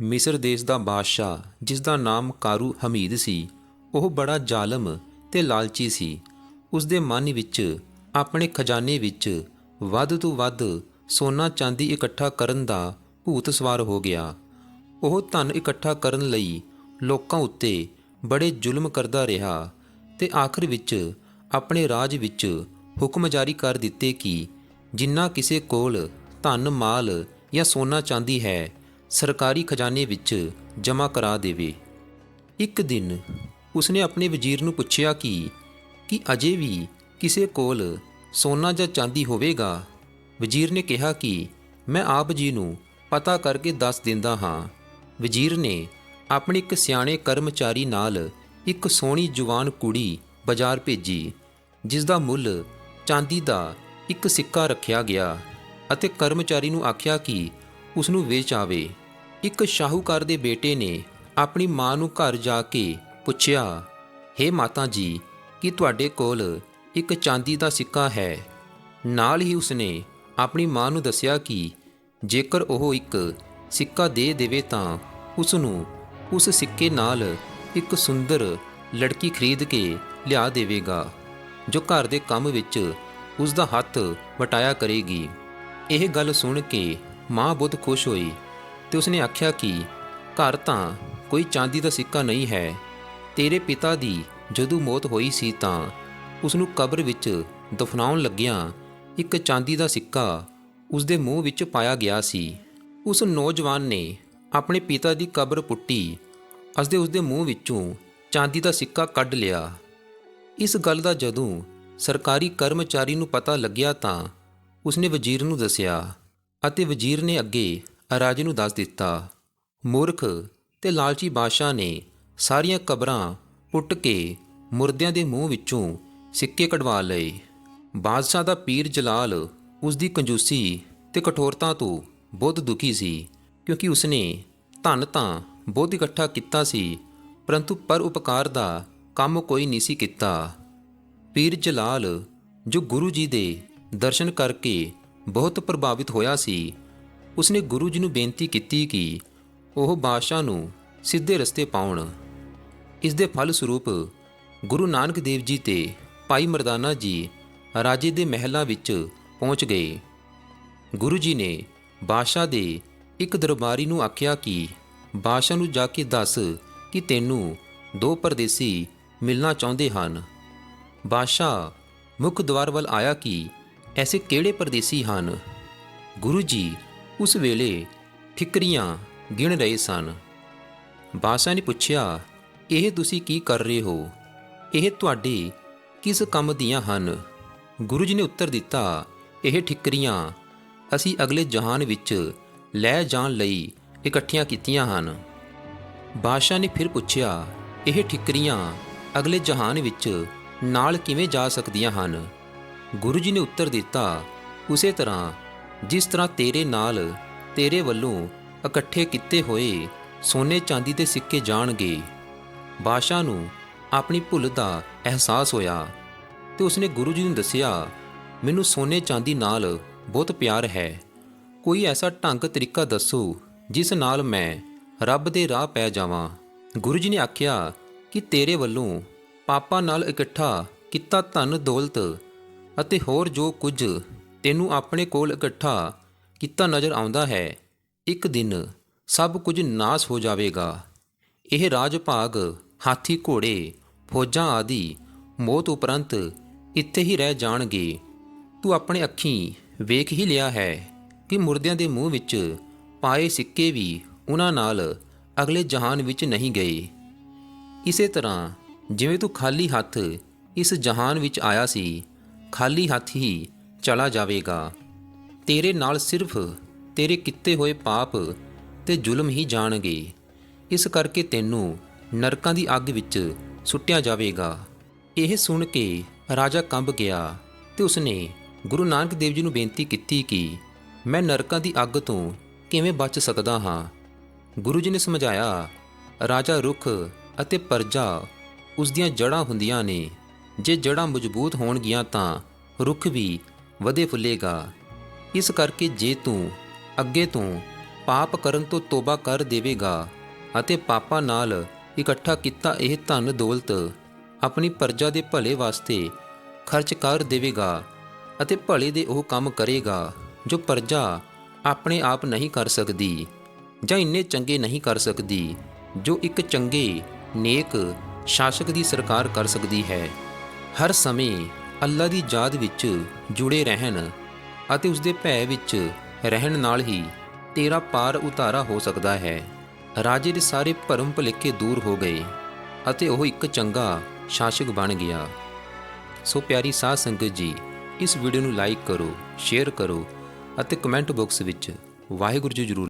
ਮਿਸਰ ਦੇਸ਼ ਦਾ ਬਾਦਸ਼ਾਹ, ਜਿਸ ਦਾ ਨਾਮ ਕਾਰੂ ਹਮੀਦ ਸੀ, ਉਹ ਬੜਾ ਜ਼ਾਲਮ ਤੇ ਲਾਲਚੀ ਸੀ। ਉਸ ਦੇ ਮਨ ਵਿੱਚ, ਆਪਣੇ ਖਜ਼ਾਨੇ ਵਿੱਚ ਵੱਧ ਤੋਂ ਵੱਧ ਸੋਨਾ ਚਾਂਦੀ ਇਕੱਠਾ ਕਰਨ ਦਾ ਭੂਤ ਸਵਾਰ ਹੋ ਗਿਆ। ਉਹ ਧਨ ਇਕੱਠਾ ਕਰਨ ਲਈ ਲੋਕਾਂ ਉੱਤੇ ਬੜੇ ਜ਼ੁਲਮ ਕਰਦਾ ਰਿਹਾ ਤੇ ਆਖਰ ਵਿੱਚ ਆਪਣੇ ਰਾਜ ਵਿੱਚ ਹੁਕਮ ਜਾਰੀ ਕਰ ਦਿੱਤੇ ਕਿ ਜਿੰਨਾ ਕਿਸੇ ਕੋਲ ਧਨ, ਮਾਲ ਜਾਂ ਸੋਨਾ ਚਾਂਦੀ ਹੈ ਸਰਕਾਰੀ ਖਜ਼ਾਨੇ ਵਿੱਚ ਜਮ੍ਹਾਂ ਕਰਾ ਦੇਵੇ। ਇੱਕ ਦਿਨ ਉਸਨੇ ਆਪਣੇ ਵਜ਼ੀਰ ਨੂੰ ਪੁੱਛਿਆ ਕਿ ਕਿ ਅਜੇ ਵੀ ਕਿਸੇ ਕੋਲ ਸੋਨਾ ਜਾਂ ਚਾਂਦੀ ਹੋਵੇਗਾ? ਵਜ਼ੀਰ ਨੇ ਕਿਹਾ ਕਿ, ਮੈਂ ਆਪ ਜੀ ਨੂੰ ਪਤਾ ਕਰਕੇ ਦੱਸ ਦਿੰਦਾ ਹਾਂ। ਵਜ਼ੀਰ ਨੇ ਆਪਣੇ ਇੱਕ ਸਿਆਣੇ ਕਰਮਚਾਰੀ ਨਾਲ ਇੱਕ ਸੋਹਣੀ ਜਵਾਨ ਕੁੜੀ ਬਾਜ਼ਾਰ ਭੇਜੀ ਜਿਸ ਦਾ ਮੁੱਲ ਚਾਂਦੀ ਦਾ ਇੱਕ ਸਿੱਕਾ ਰੱਖਿਆ ਗਿਆ ਅਤੇ ਕਰਮਚਾਰੀ ਨੂੰ ਆਖਿਆ ਕਿ ਉਸ ਨੂੰ ਵੇਚ ਆਵੇ। ਇੱਕ ਸ਼ਾਹੂਕਾਰ ਦੇ ਬੇਟੇ ਨੇ ਆਪਣੀ ਮਾਂ ਨੂੰ ਘਰ ਜਾ ਕੇ ਪੁੱਛਿਆ हे ਮਾਤਾ ਜੀ, ਕੀ ਤੁਹਾਡੇ ਕੋਲ ਇੱਕ ਚਾਂਦੀ ਦਾ ਸਿੱਕਾ ਹੈ? ਨਾਲ ਹੀ ਉਸਨੇ ਆਪਣੀ ਮਾਂ ਨੂੰ ਦੱਸਿਆ ਕਿ ਜੇਕਰ ਉਹ ਇੱਕ ਸਿੱਕਾ ਦੇ ਦੇਵੇ ਤਾਂ ਉਸ ਨੂੰ ਉਸ ਸਿੱਕੇ ਨਾਲ ਇੱਕ ਸੁੰਦਰ ਲੜਕੀ ਖਰੀਦ ਕੇ ਲਿਆ ਦੇਵੇਗਾ, ਜੋ ਘਰ ਦੇ ਕੰਮ ਵਿੱਚ ਉਸ ਦਾ ਹੱਥ ਵਟਾਇਆ ਕਰੇਗੀ। ਇਹ ਗੱਲ ਸੁਣ ਕੇ ਮਾਂ ਬਹੁਤ ਖੁਸ਼ ਹੋਈ। ਤੇ ਉਸਨੇ ਆਖਿਆ ਕਿ, ਘਰ ਤਾਂ ਕੋਈ ਚਾਂਦੀ ਦਾ ਸਿੱਕਾ ਨਹੀਂ ਹੈ। ਤੇਰੇ ਪਿਤਾ ਦੀ ਜਦੋਂ ਮੌਤ ਹੋਈ ਸੀ ਤਾਂ ਉਸ ਨੂੰ ਕਬਰ ਵਿੱਚ ਦਫਨਾਉਣ ਲੱਗਿਆਂ ਇੱਕ ਚਾਂਦੀ ਦਾ ਸਿੱਕਾ ਉਸ ਦੇ ਮੂੰਹ ਵਿੱਚ ਪਾਇਆ ਗਿਆ ਸੀ। ਉਸ ਨੌਜਵਾਨ ਨੇ ਆਪਣੇ ਪਿਤਾ ਦੀ ਕਬਰ ਪੁੱਟੀ ਅਸਦੇ ਉਸ ਦੇ ਮੂੰਹ ਵਿੱਚੋਂ ਚਾਂਦੀ ਦਾ ਸਿੱਕਾ ਕੱਢ ਲਿਆ। ਇਸ ਗੱਲ ਦਾ ਜਦੋਂ ਸਰਕਾਰੀ ਕਰਮਚਾਰੀ ਨੂੰ ਪਤਾ ਲੱਗਿਆ ਤਾਂ ਉਸਨੇ ਵਜ਼ੀਰ ਨੂੰ ਦੱਸਿਆ ਅਤੇ ਵਜ਼ੀਰ ਨੇ ਅੱਗੇ ਰਾਜੇ ਨੂੰ ਦੱਸ ਦਿੱਤਾ, ਮੂਰਖ ਤੇ ਲਾਲਚੀ ਬਾਦਸ਼ਾਹ ਨੇ ਸਾਰੀਆਂ ਕਬਰਾਂ ਪੁੱਟ ਕੇ ਮੁਰਦਿਆਂ ਦੇ ਮੂੰਹ ਵਿੱਚੋਂ ਸਿੱਕੇ ਕਢਵਾ ਲਏ। ਬਾਦਸ਼ਾਹ ਦਾ ਪੀਰ ਜਲਾਲ ਉਸ ਦੀ ਕੰਜੂਸੀ ਤੇ ਕਠੋਰਤਾ ਤੋਂ ਬਹੁਤ ਦੁਖੀ ਸੀ, ਕਿਉਂਕਿ ਉਸਨੇ ਧਨ ਤਾਂ ਬਹੁਤ ਇਕੱਠਾ ਕੀਤਾ ਸੀ, ਪਰੰਤੂ ਪਰ ਉਪਕਾਰ ਦਾ ਕੰਮ ਕੋਈ ਨਹੀਂ ਸੀ ਕੀਤਾ। ਪੀਰ ਜਲਾਲ ਜੋ ਗੁਰੂ ਜੀ ਦੇ ਦਰਸ਼ਨ ਕਰਕੇ ਬਹੁਤ ਪ੍ਰਭਾਵਿਤ ਹੋਇਆ ਸੀ ਉਸਨੇ ਗੁਰੂ ਜੀ ਨੂੰ ਬੇਨਤੀ ਕੀਤੀ ਕਿ ਉਹ ਬਾਦਸ਼ਾਹ ਨੂੰ ਸਿੱਧੇ ਰਸਤੇ ਪਾਉਣ। ਇਸ ਦੇ ਫਲ ਸਰੂਪ ਗੁਰੂ ਨਾਨਕ ਦੇਵ ਜੀ ਤੇ ਭਾਈ ਮਰਦਾਨਾ ਜੀ ਰਾਜੇ ਦੇ ਮਹਿਲਾਂ ਵਿੱਚ ਪਹੁੰਚ ਗਏ। ਗੁਰੂ ਜੀ ਨੇ ਬਾਦਸ਼ਾਹ ਦੇ ਇੱਕ ਦਰਬਾਰੀ ਨੂੰ ਆਖਿਆ ਕਿ ਬਾਦਸ਼ਾਹ ਨੂੰ ਜਾ ਕੇ ਦੱਸ ਕਿ ਤੈਨੂੰ ਦੋ ਪਰਦੇਸੀ ਮਿਲਣਾ ਚਾਹੁੰਦੇ ਹਨ। ਬਾਦਸ਼ਾਹ ਮੁੱਖ ਦਵਾਰ ਵੱਲ ਆਇਆ ਕਿ ਐਸੇ ਕਿਹੜੇ ਪਰਦੇਸੀ ਹਨ? ਗੁਰੂ ਜੀ ਉਸ ਵੇਲੇ ਠਿਕਰੀਆਂ ਗਿਣ ਰਹੇ ਸਨ। ਬਾਦਸ਼ਾਹ ਨੇ ਪੁੱਛਿਆ, ਇਹ ਤੁਸੀਂ ਕੀ ਕਰ ਰਹੇ ਹੋ? ਇਹ ਤੁਹਾਡੇ ਕਿਸ ਕੰਮ ਦੀਆਂ ਹਨ? ਗੁਰੂ ਜੀ ਨੇ ਉੱਤਰ ਦਿੱਤਾ, ਇਹ ਠਿਕਰੀਆਂ ਅਸੀਂ ਅਗਲੇ ਜਹਾਨ ਵਿੱਚ ਲੈ ਜਾਣ ਲਈ ਇਕੱਠੀਆਂ ਕੀਤੀਆਂ ਹਨ। ਬਾਦਸ਼ਾਹ ਨੇ ਫਿਰ ਪੁੱਛਿਆ, ਇਹ ਠਿਕਰੀਆਂ ਅਗਲੇ ਜਹਾਨ ਵਿੱਚ ਨਾਲ ਕਿਵੇਂ ਜਾ ਸਕਦੀਆਂ ਹਨ? ਗੁਰੂ ਜੀ ਨੇ ਉੱਤਰ ਦਿੱਤਾ, ਉਸੇ ਤਰ੍ਹਾਂ ਜਿਸ ਤਰ੍ਹਾਂ ਤੇਰੇ ਨਾਲ ਤੇਰੇ ਵੱਲੋਂ ਇਕੱਠੇ ਕੀਤੇ ਹੋਏ ਸੋਨੇ ਚਾਂਦੀ ਦੇ ਸਿੱਕੇ ਜਾਣਗੇ, ਬਾਦਸ਼ਾਹ ਨੂੰ ਆਪਣੀ ਭੁੱਲ ਦਾ ਅਹਿਸਾਸ ਹੋਇਆ ਤੇ ਉਸਨੇ ਗੁਰੂ ਜੀ ਨੂੰ ਦੱਸਿਆ, ਮੈਨੂੰ ਸੋਨੇ ਚਾਂਦੀ ਨਾਲ ਬਹੁਤ ਪਿਆਰ ਹੈ। ਕੋਈ ਐਸਾ ਢੰਗ ਤਰੀਕਾ ਦੱਸੋ ਜਿਸ ਨਾਲ ਮੈਂ ਰੱਬ ਦੇ ਰਾਹ ਪੈ ਜਾਵਾਂ। ਗੁਰੂ ਜੀ ਨੇ ਆਖਿਆ ਕਿ ਤੇਰੇ ਵੱਲੋਂ ਪਾਪਾਂ ਨਾਲ ਇਕੱਠਾ ਕੀਤਾ ਧਨ ਦੌਲਤ ਅਤੇ ਹੋਰ ਜੋ ਕੁਝ ਤੈਨੂੰ ਆਪਣੇ ਕੋਲ ਇਕੱਠਾ ਕੀਤਾ ਨਜ਼ਰ ਆਉਂਦਾ ਹੈ। ਇੱਕ ਦਿਨ ਸਭ ਕੁਝ ਨਾਸ ਹੋ ਜਾਵੇਗਾ। ਇਹ ਰਾਜ ਭਾਗ ਹਾਥੀ ਘੋੜੇ, ਫੌਜਾਂ ਆਦਿ ਮੌਤ ਉਪਰੰਤ ਇੱਥੇ ਹੀ ਰਹਿ ਜਾਣਗੇ। ਤੂੰ ਆਪਣੇ ਅੱਖੀਂ ਵੇਖ ਹੀ ਲਿਆ ਹੈ ਕਿ ਮੁਰਦਿਆਂ ਦੇ ਮੂੰਹ ਵਿੱਚ ਪਾਏ ਸਿੱਕੇ ਵੀ ਉਹਨਾਂ ਨਾਲ ਅਗਲੇ ਜਹਾਨ ਵਿੱਚ ਨਹੀਂ ਗਏ। ਇਸੇ ਤਰ੍ਹਾਂ ਜਿਵੇਂ ਤੂੰ ਖਾਲੀ ਹੱਥ ਇਸ ਜਹਾਨ ਵਿੱਚ ਆਇਆ ਸੀ, ਖਾਲੀ ਹੱਥ ਹੀ ਚਲਾ ਜਾਵੇਗਾ। ਤੇਰੇ ਨਾਲ ਸਿਰਫ ਤੇਰੇ ਕੀਤੇ ਹੋਏ ਪਾਪ ਤੇ ਜ਼ੁਲਮ ਹੀ ਜਾਣਗੇ। ਇਸ ਕਰਕੇ ਤੈਨੂੰ ਨਰਕਾਂ ਦੀ ਅੱਗ ਵਿੱਚ ਸੁੱਟਿਆ ਜਾਵੇਗਾ। ਇਹ ਸੁਣ ਕੇ ਰਾਜਾ ਕੰਬ ਗਿਆ ਤੇ ਉਸਨੇ ਗੁਰੂ ਨਾਨਕ ਦੇਵ ਜੀ ਨੂੰ ਬੇਨਤੀ ਕੀਤੀ ਕਿ ਮੈਂ ਨਰਕਾਂ ਦੀ ਅੱਗ ਤੋਂ ਕਿਵੇਂ ਬਚ ਸਕਦਾ ਹਾਂ। ਗੁਰੂ ਜੀ ਨੇ ਸਮਝਾਇਆ, ਰਾਜਾ ਰੁੱਖ ਅਤੇ ਪਰਜਾ ਉਸ ਦੀਆਂ ਜੜ੍ਹਾਂ ਹੁੰਦੀਆਂ ਨੇ। ਜੇ ਜੜ੍ਹਾਂ ਮਜ਼ਬੂਤ ਹੋਣਗੀਆਂ ਤਾਂ ਰੁੱਖ ਵੀ ਵਧੇ ਫੁੱਲੇਗਾ। ਇਸ ਕਰਕੇ ਜੇ ਤੂੰ ਅੱਗੇ ਤੋਂ ਪਾਪ ਕਰਨ ਤੋਂ ਤੋਬਾ ਕਰ ਦੇਵੇਗਾ ਅਤੇ ਪਾਪਾਂ ਨਾਲ ਇਕੱਠਾ ਕੀਤਾ ਇਹ ਧਨ ਦੌਲਤ ਆਪਣੀ ਪਰਜਾ ਦੇ ਭਲੇ ਵਾਸਤੇ ਖਰਚ ਕਰ ਦੇਵੇਗਾ ਅਤੇ ਭਲੇ ਦੇ ਉਹ ਕੰਮ ਕਰੇਗਾ ਜੋ ਪਰਜਾ ਆਪਣੇ ਆਪ ਨਹੀਂ ਕਰ ਸਕਦੀ ਜਾਂ ਇੰਨੇ ਚੰਗੇ ਨਹੀਂ ਕਰ ਸਕਦੀ ਜੋ ਇੱਕ ਚੰਗੇ ਨੇਕ ਸ਼ਾਸਕ ਦੀ ਸਰਕਾਰ ਕਰ ਸਕਦੀ ਹੈ। ਹਰ ਸਮੇਂ ਅੱਲਾ ਦੀ ਯਾਦ ਵਿੱਚ ਜੁੜੇ ਰਹਿਣ ਅਤੇ ਉਸ ਦੇ ਭੈ ਵਿੱਚ ਰਹਿਣ ਨਾਲ ਹੀ ਤੇਰਾ ਪਾਰ ਉਤਾਰਾ ਹੋ ਸਕਦਾ ਹੈ। ਰਾਜੇ ਦੇ ਸਾਰੇ ਭਰਮ ਭੁਲੇਖੇ ਦੂਰ ਹੋ ਗਏ ਅਤੇ ਉਹ ਇੱਕ ਚੰਗਾ ਸ਼ਾਸਕ ਬਣ ਗਿਆ। ਸੋ ਪਿਆਰੀ ਸਾਧ ਸੰਗਤ ਜੀ, ਇਸ ਵੀਡੀਓ ਨੂੰ ਲਾਈਕ ਕਰੋ ਸ਼ੇਅਰ ਕਰੋ ਅਤੇ ਕਮੈਂਟ ਬਾਕਸ ਵਿੱਚ ਵਾਹਿਗੁਰੂ ਜੀ ਜ਼ਰੂਰ